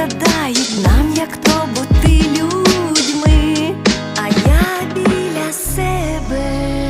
страдають.